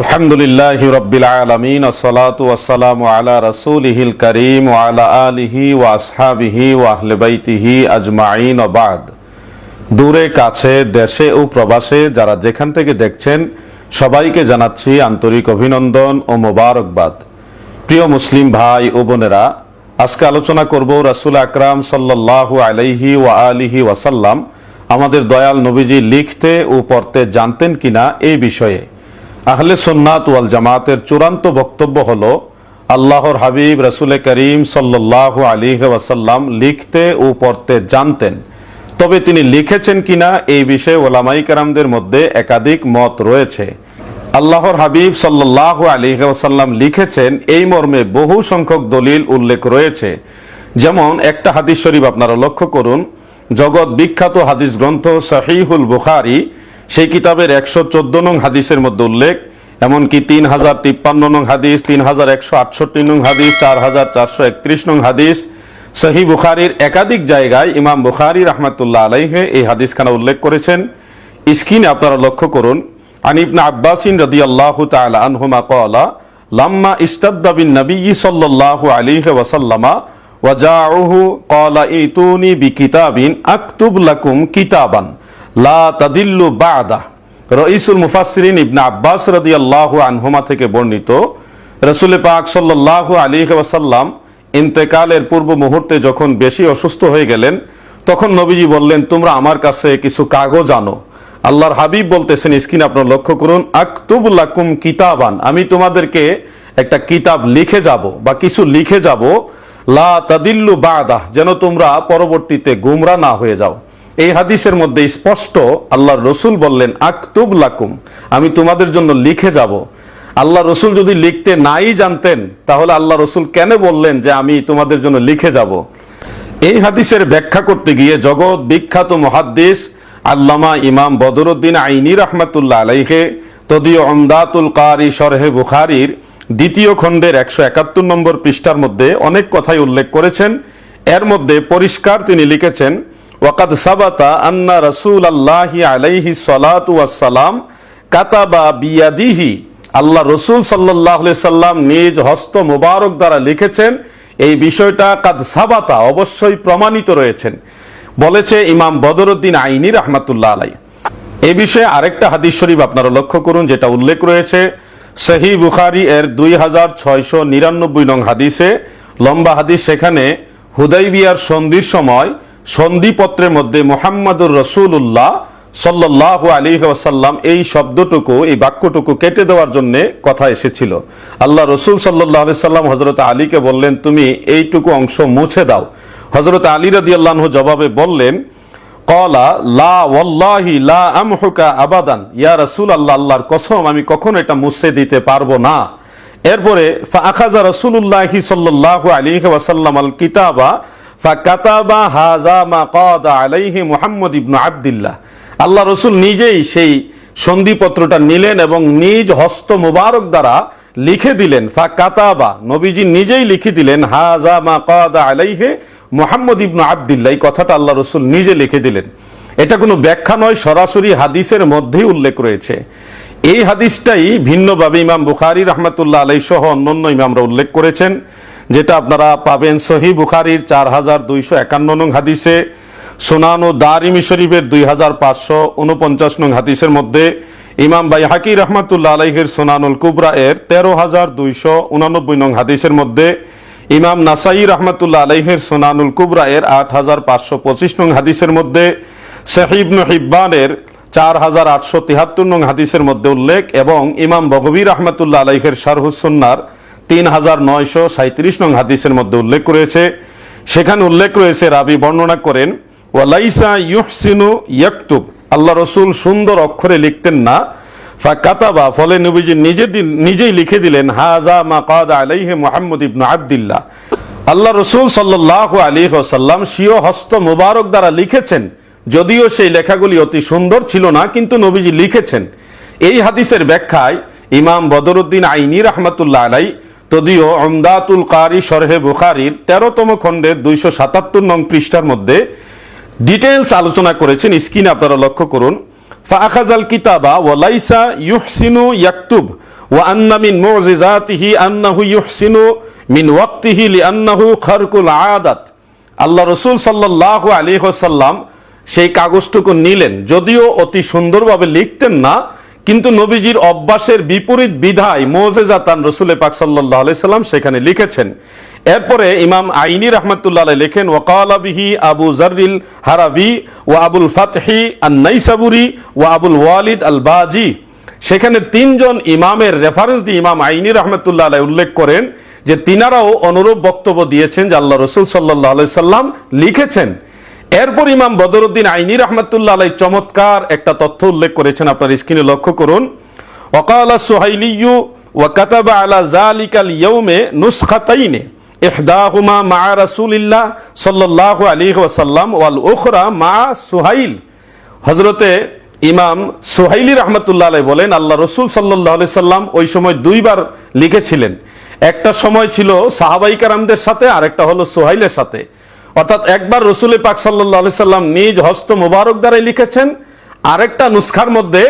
আলহামদুলিল্লাহ রব্বিল আলমিন ওয়াসসালাম আলা রসুলিহিল করিম ওয়ালা আলিহি ওয়া আসহাবিহি ওয়া আহলে আজমাইন ও দূরে, কাছে, দেশে ও প্রবাসে যারা যেখান থেকে দেখছেন, সবাইকে জানাচ্ছি আন্তরিক অভিনন্দন ও মোবারকবাদ। প্রিয় মুসলিম ভাই ও বোনেরা, আজকে আলোচনা করব রাসুল আকরাম সাল্লাল্লাহু আলাইহি ওয়া আলিহি ওয়াসাল্লাম আমাদের দয়াল নবীজি লিখতে ও পড়তে জানতেন কিনা এই বিষয়ে। আহলে সোননাথ ওয়াল জামাতের চূড়ান্ত বক্তব্য হলো, আল্লাহর হাবিব রসুল করিম সাল্লাহ আলী ওয়াসাল্লাম লিখতে ও পড়তে জানতেন। তবে তিনি লিখেছেন কিনা এই বিষয়ে ওলামাই কারামদের মধ্যে একাধিক মত রয়েছে। আল্লাহর হাবিব সাল্লাহ আলী ওয়াসাল্লাম লিখেছেন, এই মর্মে বহু সংখ্যক দলিল উল্লেখ রয়েছে। যেমন, একটা হাদিস শরীফ আপনারা লক্ষ্য করুন, জগৎ বিখ্যাত হাদিস গ্রন্থ শাহিহুল বুখারি সেই কিতাবের একশো চোদ্দ নং হাদিসের মধ্যে উল্লেখ, এমনকি তিন হাজার তিপ্পান্ন নং হাদিস, তিন হাজার একশো আটষট্টি নং হাদিস, চার হাজার চারশো একত্রিশ নং হাদিস, সহি বুখারির একাধিক জায়গায় ইমাম বুখারি রহমতুল্লাহ আলাইহে এই হাদিসখানা উল্লেখ করেছেন। স্ক্রিনে আপনারা লক্ষ্য করুন আনিবনা আব্বাসিন রদি আল্লাহ তালা আনহুমা কলা লাম্মা ইস্তাদ্দা বিন নবী সাল্লাল্লাহু আলাইহি ওয়াসাল্লামা ওয়াজাউহু ক্বালা, ইতুনি বিকিতাবিন আকতুব লাকুম কিতাবান। লা তাদিল্লু বাদা। রইসুল মুফাসসিরিন ইবনে আব্বাস রাদিয়াল্লাহু আনহুমা থেকে বর্ণিত, রাসূল পাক সাল্লাল্লাহু আলাইহি ওয়াসাল্লাম ইন্তেকালের পূর্ব মুহূর্তে যখন বেশি অসুস্থ হয়ে গেলেন, তখন নবীজি বললেন, তোমরা আমার কাছে কিছু কাগজ আনো। আল্লাহর হাবিব বলতেছেন, স্ক্রিন আপনার লক্ষ্য করুন লাকুম কিতাবান। আমি তোমাদেরকে একটা কিতাব লিখে যাব বা কিছু লিখে যাব। লা তাদিল্লু বাদা, যেন তোমরা পরবর্তীতে গুমরা না হয়ে যাও। এই হাদিসের মধ্যে স্পষ্ট, আল্লাহর রসুল বললেন, আকতুব লাকুম, আমি তোমাদের জন্য লিখে যাব। আল্লাহ রসুল যদি লিখতে নাই জানতেন, তাহলে আল্লাহ রসুল কেন বললেন যে আমি তোমাদের জন্য লিখে যাব? এই হাদিসের ব্যাখ্যা করতে গিয়ে জগৎ বিখ্যাত মহাদ্দিস আল্লামা ইমাম বদরুদ্দিন আইনি রহমতুল্লাহ আলাইহে, তদীয় অমদাতুল কারি সরহে বুখারির দ্বিতীয় খণ্ডের একশো একাত্তর নম্বর পৃষ্ঠার মধ্যে অনেক কথাই উল্লেখ করেছেন। এর মধ্যে পরিষ্কার তিনি লিখেছেন ওয়াকাদ সাবাতা আন্না রসুল আল্লাহি আলাইহি সালাতু ওয়াসসালাম কাতাবা বিয়াদিহি। আল্লাহ রসুল সাল্লাহ সাল্লাম নিজ হস্ত মোবারক দ্বারা লিখেছেন, এই বিষয়টা কাদ সাবাতা অবশ্যই প্রমাণিত রয়েছেন। বলেছে ইমাম বদরুদ্দিন আইনি রহমাতুল্লাহ আলাই এই বিষয়ে আরেকটা হাদিস শরীফ আপনারা লক্ষ্য করুন, যেটা উল্লেখ রয়েছে সহি বুখারি এর দুই হাজার ছয়শো নিরানব্বই নং হাদিসে। লম্বা হাদিস সেখানে হুদাইবিয়ার সন্ধির সময় সন্ধিপত্রের মধ্যে মোহাম্মদুর রসুল্লাহ সাল্লাহ আলী ওয়াসাল্লাম এই শব্দটুকু, এই বাক্যটুকু কেটে দেওয়ার জন্য কথা এসেছিল। আল্লাহ রসুল সাল্লাহ সাল্লাম হজরত আলীকে বললেন, তুমি এইটুকু অংশ মুছে দাও। হজরত আলী রাদি আল্লাহ জবাবে বললেন, কলা লা ওয়াল্লাহি লা আমহুকা আবাদান। ইয়া রাসূল আল্লাহ আল্লাহর কসম, আমি কখনো এটা মুছে দিতে পারব না। এরপরে ফাখাজা রাসূলুল্লাহি সাল্লাল্লাহু আলাইহি ওয়াসাল্লাম আল কিতাবা ফাকাতাবা হাযা মা কাদা আলাইহি মুহাম্মদ ইবনু আব্দুল্লাহ। আল্লাহ রসুল নিজেই সেই সন্ধিপত্রটা নিলেন এবং নিজ হস্ত মুবারক দ্বারা লিখে দিলেন ফা কাতাবা নবীজি নিজেই লিখে দিলেন হাজা মা কাদা আলাইহে মোহাম্মদ ইবনু আবদুল্লাহ। এই কথাটা আল্লাহ রসুল নিজে লিখে দিলেন। এটা কোনো ব্যাখ্যা নয়, সরাসরি হাদিসের মধ্যেই উল্লেখ রয়েছে। এই হাদিসটাই ভিন্নভাবে ইমাম বুখারি রহমতুল্লাহ আলাই সহ অন্যান্য ইমামরা উল্লেখ করেছেন। যেটা আপনারা পাবেন সহি বুখারির চার হাজার দুইশো একান্ন নং হাদিসে, সোনান ও দারিমি শরীফের দুই হাজার পাঁচশো উনপঞ্চাশ নং হাদিসের মধ্যে, ইমাম বাই হাকি রহমাতুল্লাহ আলাইহের সোনানুল কুবরা এর তেরো হাজার দুইশো উনানব্বই নং হাদিসের মধ্যে, ইমাম নাসাই রহমাতুল্লাহ আলাইহের সোনানুল কুবরা এর আট হাজার পাঁচশো পঁচিশ নং হাদিসের মধ্যে সাহিবন হিব্বানের চার হাজার আটশো তিহাত্তর নং হাদিসের মধ্যে উল্লেখ এবং ইমাম বগবী রহমাতুল্লাহ আলাইহের শারহুসন্নার তিন হাজার নয়শো সাঁত্রিশ নং হাদিসের মধ্যে উল্লেখ রয়েছে। সেখানে উল্লেখ রয়েছে, রাবি বর্ণনা করেন ওয়ালাইসা ইউহসিনু ইয়াকতুব। আল্লাহ রসুল সুন্দর অক্ষরে লিখতেন না। ফা কাতাবা ফলে নবীজি নিজে নিজেই লিখে দিলেন হাজা মা কাদা আলাইহে মোহাম্মদ ইবনু আবদুল্লাহ। আল্লাহ রসুল সাল্লাহ আলী স্বীয় হস্ত মুবারক দ্বারা লিখেছেন, যদিও সেই লেখাগুলি অতি সুন্দর ছিল না, কিন্তু নবীজি লিখেছেন। এই হাদিসের ব্যাখ্যায় ইমাম বদরুদ্দিন আইনি রহমতুল্লাহ আলাই তদিও অমদাতুল কারি সরহে বুখারির তেরোতম খণ্ডের দুইশো সাতাত্তর নং পৃষ্ঠার মধ্যে ডিটেলস আলোচনা করেছেন। স্ক্রিনে আপনারা লক্ষ্য করুন। ফাখাজাল কিতাবা ওয়ালাইসা ইউহসিনু ইয়াকতুব ওয়া আন্না মিন মুজিজাতিহি আন্নাহু ইউহসিনু মিন ওয়াক্তিহি লিআন্নাহু খারকুল আদাত। আল্লাহ রসুল সাল্লাল্লাহু আলাইহি ওয়াসাল্লাম সেই কাগজটুকু নিলেন। যদিও অতি সুন্দরভাবে লিখতেন না কিন্তু নবীজির অভ্যাসের বিপরীত বিধায় মোজেজাতান রসুল পাক সাল্লাহ আলাইসাল্লাম সেখানে লিখেছেন। এরপরে ইমাম আইনি রহমতুল্লাহ লেখেন ওয়াকালাবিহি আবু জারিল হারাবি ও আবুল ফাতহি আন নাইসাবুরি ও আবুল ওয়ালিদ আল বাজি সেখানে তিনজন ইমামের রেফারেন্স দিয়ে ইমাম আইনি রহমতুল্লাহ আলাই উল্লেখ করেন যে তিনারাও অনুরূপ বক্তব্য দিয়েছেন যে আল্লাহ রসুল সাল্লাহ আলাইসাল্লাম লিখেছেন। এরপর ইমাম বদরুদ্দিন আইনি রহমতুল্লাহ আলাই চমৎকার একটা তথ্য উল্লেখ করেছেন, আপনার স্ক্রিনে লক্ষ্য করুন। ওকালা সুহাইলিয়ু ওয়াকাতাব আলা জালিকাল ইয়ৌমে নুসখাতাইনে ইহদাহুমা মা রাসূলিল্লাহ সাল্লাল্লাহু আলাইহি ওয়াসাল্লাম ওয়াল উখরা মা সুহাইল। হযরতে ইমাম সুহাইলি রহমতুল্লাহ আলাই বলেন, আল্লাহ রসুল সাল্লাহ আলি সাল্লাম ওই সময় দুইবার লিখেছিলেন। একটা সময় ছিল সাহাবাই কারামদের সাথে আর একটা হলো সোহাইলের সাথে। অর্থাৎ একবার রসুল পাক সাল্লাহ সাল্লাম নিজ হস্ত মুবারক দ্বারাই লিখেছেন, আরেকটা নুসখার মধ্যে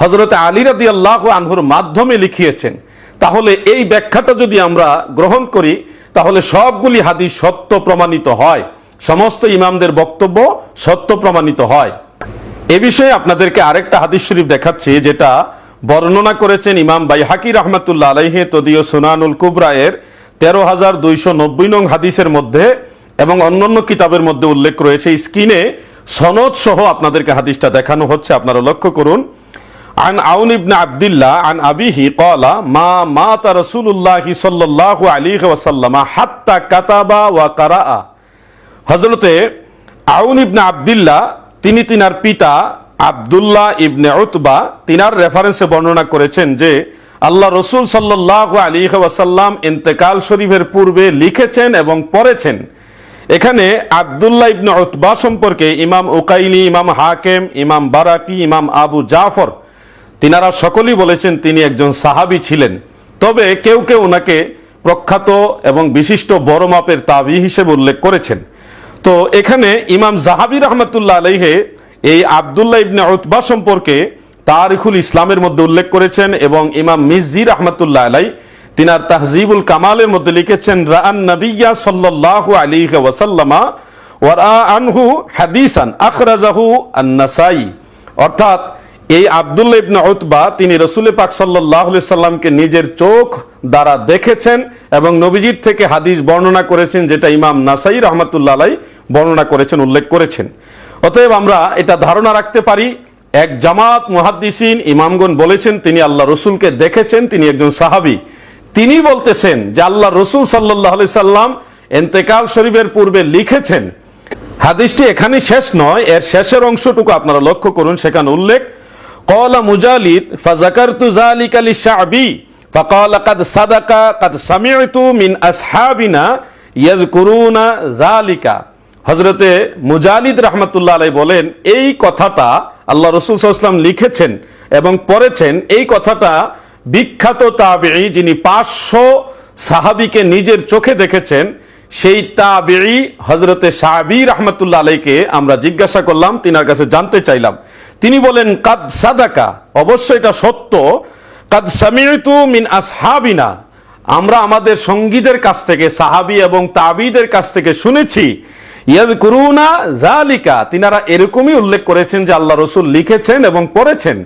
হজরত আলী রাদি আল্লাহ আনহুর মাধ্যমে লিখিয়েছেন। তাহলে এই ব্যাখ্যাটা যদি আমরা গ্রহণ করি, তাহলে সবগুলি হাদিস সত্য প্রমাণিত হয়। সমস্ত ইমামদের বক্তব্য সত্য প্রমাণিত হয়। এ বিষয়ে আপনাদেরকে আরেকটা হাদিস শরীফ দেখাচ্ছি, যেটা বর্ণনা করেছেন ইমাম বাই হাকি রহমতুল্লাহ আলাইহে, তদীয় সুনানুল কুবরা এর তেরো হাজার দুইশো নব্বই নং হাদিসের মধ্যে এবং অন্যান্য কিতাবের মধ্যে উল্লেখ রয়েছে স্ক্রিনে সনদ সহ আপনাদেরকে হাদিসটা দেখানো হচ্ছে আপনারা লক্ষ্য করুন عن عون بن عبد الله عن أبيه قال ما مات رسول الله صلى الله عليه وسلم حتى كتب وقرأ হজরতে আউন ইবনে আবদুল্লাহ তিনি তিনার পিতা আবদুল্লাহ ইবনে উতবা তিনার রেফারেন্সে বর্ণনা করেছেন যে আল্লাহ রসুল সাল্লাহ আলী ওয়াসাল্লাম ইন্তেকাল শরীফের পূর্বে লিখেছেন এবং পড়েছেন এখানে আবদুল্লাহ ইবনে উতবা সম্পর্কে ইমাম উকাইলি, ইমাম হাকেম, ইমাম বারাকি, ইমাম আবু জাফর তিনারা সকলেই বলেছেন তিনি একজন সাহাবি ছিলেন। তবে কেউ কেউ ওনাকে প্রখ্যাত এবং বিশিষ্ট বড় মাপের তাবি হিসেবে উল্লেখ করেছেন। তো এখানে ইমাম জাহাবি রহমতুল্লাহ আলাইহে এই আবদুল্লাহ ইবনে উতবা সম্পর্কে তারিখুল ইসলামের মধ্যে উল্লেখ করেছেন এবং ইমাম মিসজি রহমতুল্লাহ আলাই তিনার তাহজিবুল কামালের মধ্যে লিখেছেন, রাআন নবিয়া সাল্লাল্লাহু আলাইহি ওয়াসাল্লামা ওয়া আনহু হাদিসান আখরাজাহু আন-নাসাই। অর্থাৎ এই আবদুল্লাহ ইবনে উতবা তিনি রসুল পাক সাল্লাহ সাল্লামকে নিজের চোখ দ্বারা দেখেছেন এবং নবীজির থেকে হাদিস বর্ণনা করেছেন, যেটা ইমাম নাসাই রহমতুল্লাহ আলাই বর্ণনা করেছেন, উল্লেখ করেছেন। অতএব আমরা এটা ধারণা রাখতে পারি, এক জামাত মুহাদ্দিসিন ইমামগণ বলেছেন, তিনি আল্লাহ রসুলকে দেখেছেন, তিনি একজন সাহাবি। তিনি বলতেছেন যে আল্লাহ রসুল সাল্লাহ সাল্লাম এন্তেকাল শরীফের পূর্বে লিখেছেন হাদিসটি এখানে শেষ নয় এর শেষের অংশটুকু আপনারা লক্ষ্য করুন সেখানে উল্লেখ قال مجالد فذكرت ذلك للشعبي فقال قد صدق قد سمعت من أصحابنا يذكرون ذلك হজরতে মুজালিদ রহমতুল্লাহ আলাই বলেন এই কথাটা আল্লাহ রসুল সাল্লাম লিখেছেন এবং পড়েছেন এই কথাটা বিখ্যাত তাবেঈ যিনি পাঁচশো সাহাবিকে নিজের চোখে দেখেছেন, সেই তাবেঈ হজরতে সাহাবি রহমতুল্লাহ আলাইকে আমরা জিজ্ঞাসা করলাম, তিনার কাছে জানতে চাইলাম। তিনি বলেন, কাদ সাদাকা অবশ্যই এটা সত্য। কাদ সামিতু মিন আসহাবিনা আমরা আমাদের সঙ্গীদের কাছ থেকে, সাহাবি এবং তাবিদের কাছ থেকে শুনেছি ইয়াজ করুনা জালিকা তিনারা এরকমই উল্লেখ করেছেন যে আল্লাহ রসুল লিখেছেন এবং পড়েছেন।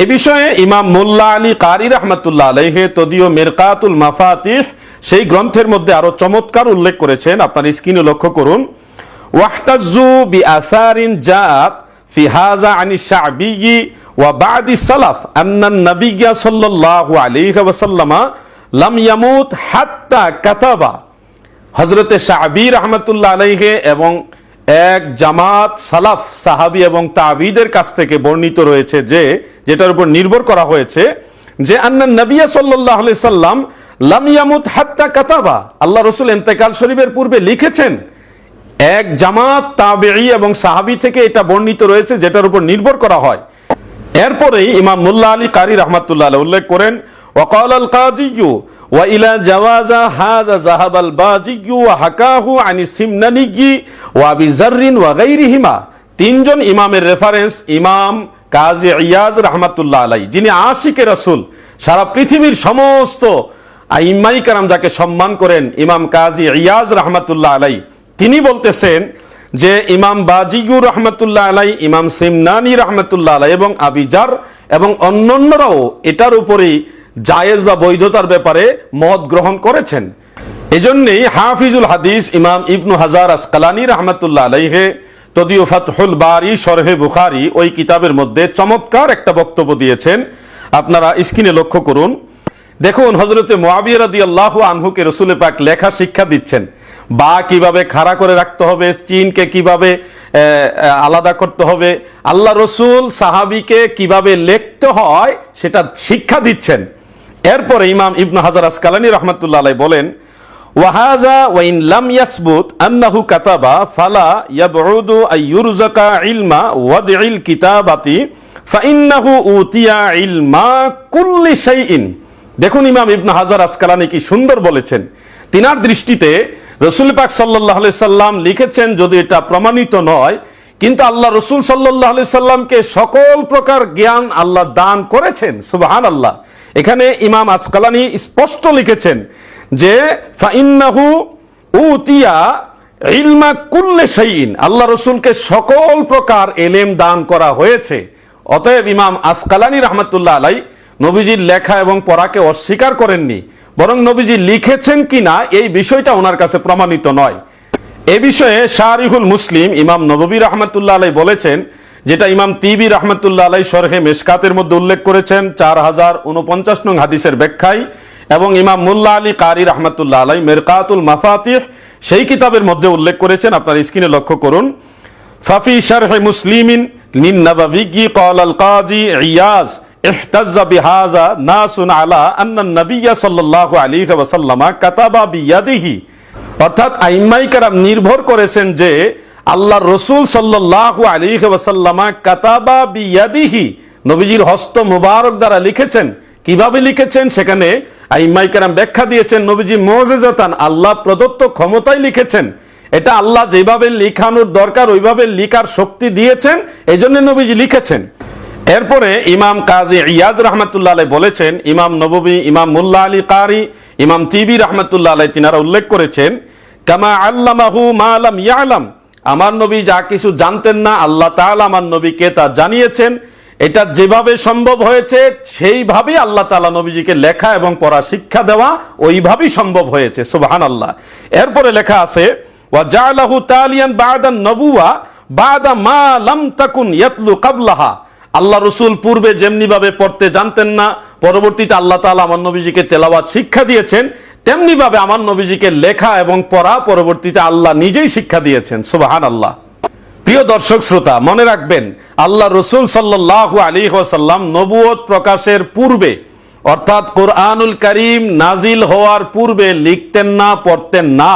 এ বিষয়ে ইমাম মোল্লা আলী কারি রহমতুল্লাহ আলহে তদীয় মিরকাতুল মাফাতিহ সেই গ্রন্থের মধ্যে আরো চমৎকার উল্লেখ করেছেন আপনার স্ক্রিনে লক্ষ্য করুন ওয়াহতাজু বি আসারিন জাত في هذا عن الشعبي وبعد السلف أن النبي صلى الله عليه وسلم لم يموت حتى كتب হজরতে শাহবি রহমতুল্লাহ আলাইহে এবং এক জামাত সালাফ, সাহাবি এবং তাবিদের কাছ থেকে বর্ণিত রয়েছে যে, যেটার উপর নির্ভর করা হয়েছে যে, আন্না নবিয়া সাল্লাহ সাল্লাম লাম ইয়ামুত হাত্তা কাতাবা। আল্লাহ রসুল এন্তেকাল শরীফের পূর্বে লিখেছেন, এক জামাত তাবেঈ এবং সাহাবি থেকে এটা বর্ণিত রয়েছে যেটার উপর নির্ভর করা হয়। এরপরেই ইমাম মুল্লা আলী কারি রহমাতুল্লাহ উল্লেখ করেন জাওয়াজা হাজা জাহাবাল ওয়া বিজাররিন তিনজন ইমামের রেফারেন্স ইমাম কাজী ইয়াজ রহমতুল্লাহ আলাই যিনি আশিকে রাসূল। সারা পৃথিবীর সমস্ত ইম্মাই কারাম যাকে সম্মান করেন ইমাম কাজী ইয়াজ রহমতুল্লাহ আলাই তিনি বলতেছেন যে ইমাম বাজিগু রহমতুল্লাহ আলাই ইমাম সিমনানি রহমতুল্লাহ আলাই এবং আবিজার এবং অন্যান্যরাও এটার উপরেই জায়েজ বা বৈধতার ব্যাপারে মত গ্রহণ করেছেন। এজন্যই হাফিজুল হাদিস ইমাম ইবনু হাজার আসকালানি রহমতুল্লাহ আলাইহে তদিও ফাতহুল বারি, শরহে বুখারি ওই কিতাবের মধ্যে চমৎকার একটা বক্তব্য দিয়েছেন। আপনারা স্ক্রিনে লক্ষ্য করুন। দেখুন হজরতে মোয়াবিয়া রাদি আল্লাহ আনহুকে রসুল পাক লেখা শিক্ষা দিচ্ছেন। বা কীভাবে খাড়া করে রাখতে হবে, চিনকে কীভাবে আলাদা করতে হবে, আল্লাহ রসুল সাহাবিকে কীভাবে লিখতে হয়, সেটা শিক্ষা দিচ্ছেন। এরপরে ইমাম ইবনু হাজার আসকালানি রহমতুল্লাহ আলাই বলেন, ওয়াহাজা ওয়াইন লাম ইয়াসবুত আন্নাহু কাতাবা, ফালা ইয়াবউদু আইয়ুরজাকা ইলমা ওয়াদইল কিতাবাতি ফাইন্নাহু উতিয়া ইলমা কুল্লি শাইইন। দেখুন ইমাম ইবনু হাজার আসকালানি কি সুন্দর বলেছেন। তিনার দৃষ্টিতে রসুল পাক সাল্লাহ সাল্লাম লিখেছেন, যদি এটা প্রমাণিত নয়, কিন্তু আল্লাহ রসুল সাল্লাহ সাল্লামকে সকল প্রকার জ্ঞান আল্লাহ দান করেছেন। সুবাহান আল্লাহ এখানে ইমাম আসকালানি স্পষ্ট লিখেছেন যে, ফাইন্নাহু উতিয়া ইলমা কুল্লে শাইইন আল্লাহ রসুলকে সকল প্রকার এলেম দান করা হয়েছে। অতএব ইমাম আসকালানি রহমতুল্লাহ আলাই নবীজির লেখা এবং পড়াকে অস্বীকার করেননি। বরং নবীজি লিখেছেন কিনা এই বিষয়টা ওনার কাছে প্রমাণিত নয়। এ বিষয়ে শাহরিহুল মুসলিম ইমাম নববী রহমতুল্লাহ আলাই বলেছেন যেটা ইমাম তিবি রহমতুল্লাহ আলাই সরহে মেশকাতের মধ্যে উল্লেখ করেছেন চার হাজার উনপঞ্চাশ নং হাদিসের ব্যাখ্যায় এবং ইমাম মুল্লা আলী কারি রহমতুল্লাহ আলাই মেরকাতুল মাফাতিহ সেই কিতাবের মধ্যে উল্লেখ করেছেন আপনার স্ক্রিনে লক্ষ্য করুন ফাফি শারহ মুসলিমিন লিন নববী قال القاضي عياز احتج بهذا ناس على ان النبي صلى الله عليه وسلم كتب بيده অর্থাৎ আইম্মাই কারাম নির্ভর করেছেন যে আল্লাহ রসুল আলাইহি ওয়াসাল্লামা কাতাবা বিয়াদিহি, নবীজির হস্ত মুবারক দ্বারা লিখেছেন। কীভাবে লিখেছেন? সেখানে আইম্মাই কারাম ব্যাখ্যা দিয়েছেন, নবীজি মোজেজাতান, আল্লাহ প্রদত্ত ক্ষমতায় লিখেছেন। এটা আল্লাহ যেভাবে লিখানোর দরকার, ওইভাবে লিখার শক্তি দিয়েছেন এই জন্য নবীজি লিখেছেন। এরপরে ইমাম কাজী ইয়াজ রহমতুল্লাহ বলেছেন, ইমাম নববী, ইমাম মুল্লা আলী কারি, ইমাম তিবি রহমতুল্লাহ তিনারা উল্লেখ করেছেন, কামা আল্লামাহু মালাম ইয়ালাম আমার নবী যা কিছু জানতেন না, আল্লাহ তাআলা আমার নবীকে তা জানিয়েছেন। এটা যেভাবে সম্ভব হয়েছে, সেইভাবেই আল্লাহ তাআলা নবীজিকে লেখা এবং পড়া শিক্ষা দেওয়া ওইভাবেই সম্ভব হয়েছে সুবহান আল্লাহ এরপরে লেখা আছে, ওয়া জালাহু তালিয়ান নবুয়া বাদা লাম তাকুন ইয়াতলু আল্লাহ রসুল পূর্বে যেমনি ভাবে পড়তে জানতেন না, পরবর্তীতে আল্লাহ তাআলা আমার নবীজিকে তেলাওয়াত শিক্ষা দিয়েছেন। তেমনি ভাবে আমার নবীজিকে লেখা এবং পড়া পরবর্তীতে আল্লাহ নিজেই শিক্ষা দিয়েছেন সুবাহান আল্লাহ প্রিয় দর্শক শ্রোতা, মনে রাখবেন, আল্লাহ রসুল সাল্লাহ আলী সাল্লাম নবুয়ত প্রকাশের পূর্বে, অর্থাৎ কোরআনুল করিম নাজিল হওয়ার পূর্বে লিখতেন না, পড়তেন না।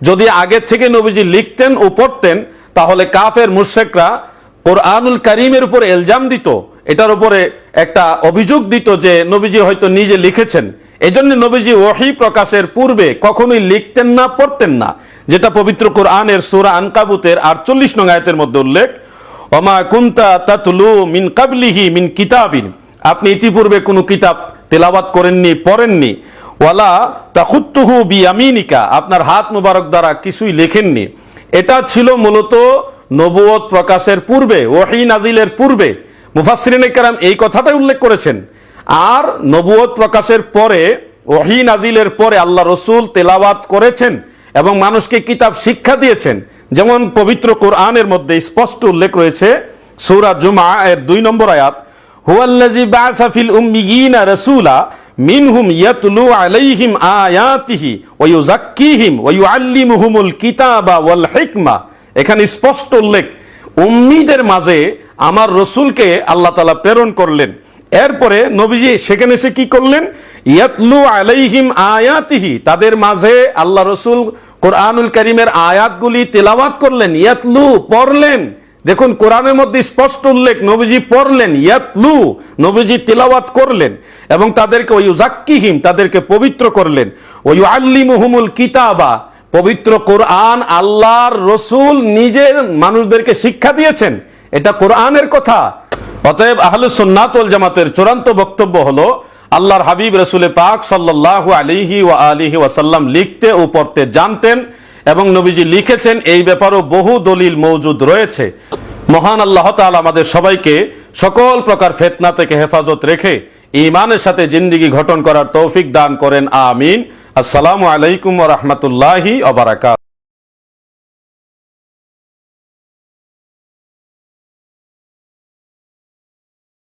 যদি আগে থেকে নবীজি লিখতেন ও পড়তেন, তাহলে কাফের মুশেকরা কোরআনুল করিমের উপর এলজাম দিত এটার উপরে একটা অভিযোগ দিত যে নবীজি হয়তো নিজে লিখেছেন। এজন্য নবীজি ওহি প্রকাশের পূর্বে কখনোই লিখতেন না, পড়তেন না। যেটা পবিত্র কোরআনের সুরা আনকাবুতের আটচল্লিশ নং আয়াতের মধ্যে উল্লেখ, ওমা কুন্তা তাতলু মিন কাবলিহি মিন কিতাবিন। আপনি ইতিপূর্বে কোনো কিতাব তেলাওয়াত করেননি, পড়েননি। ওয়ালা তা তাহুত্তুহু বিয়ামিনিকা, আপনার হাত মুবারক দ্বারা কিছুই লেখেননি। এটা ছিল মূলত নবুয়ত প্রকাশের পূর্বে, ওহি নাজিলের পূর্বে। মুফাসসিরিনে কেরাম এই কথাটাই উল্লেখ করেছেন। আর নবুয়ত প্রকাশের পরে, ওহি নাজিলের পরে আল্লাহ রসুল তেলাওয়াত করেছেন এবং মানুষকে কিতাব শিক্ষা দিয়েছেন। যেমন পবিত্র কোরআনের মধ্যে স্পষ্ট উল্লেখ রয়েছে, সূরা জুমা এর দুই নম্বর আয়াত হুয়াল্লাজি বাসা ফিল উম্মিয়িনা রাসূলা মিনহুম ইয়াতলু আলাইহিম আয়াতিহি ওয়া ইউযাক্কিহিম ওয়া ইউআল্লিমুহুমুল কিতাবা ওয়াল হিকমা। এখানে স্পষ্ট উল্লেখ উম্মিদের মাঝে আমার রসুলকে আল্লাহ তাআলা প্রেরণ করলেন। এরপরে নবীজি সেখানে এসে কি করলেন? ইয়াতলু আলাইহিম আয়াতিহি। তাদের মাঝে আল্লাহ রসুল কোরআনুল করিমের আয়াতগুলি তেলাওয়াত করলেন। ইয়াতলু, পড়লেন। দেখুন, কোরআনের মধ্যে স্পষ্ট উল্লেখ, নবীজি পড়লেন, ইয়াতলু, নবীজি তিলাওয়াত করলেন এবং তাদেরকে ওই জাক্কিহিম তাদেরকে পবিত্র করলেন। ওই আল্লিমুহুমুল কিতাবা পবিত্র কোরআন আল্লাহর রসুল নিজের মানুষদেরকে শিক্ষা দিয়েছেন। এটা কোরআনের কথা। অতএব আহলু সুন্নাতুল জামাতের চূড়ান্ত বক্তব্য হলো, আল্লাহর হাবিব রসুল পাক সাল্লাল্লাহু আলিহি ওয়া আলিহি ওয়াসাল্লাম লিখতে ও পড়তে জানতেন এবং নবীজি লিখেছেন, এই ব্যাপারেও বহু দলিল মৌজুদ রয়েছে। মহান আল্লাহ তাআলা আমাদের সবাইকে সকল প্রকার ফেতনা থেকে হেফাজত রেখে ইমানের সাথে জিন্দিগি ঘটন করার তৌফিক দান করেন আমিন। আসসালামু আলাইকুম রহমতুল্লাহি বারাকাতুহু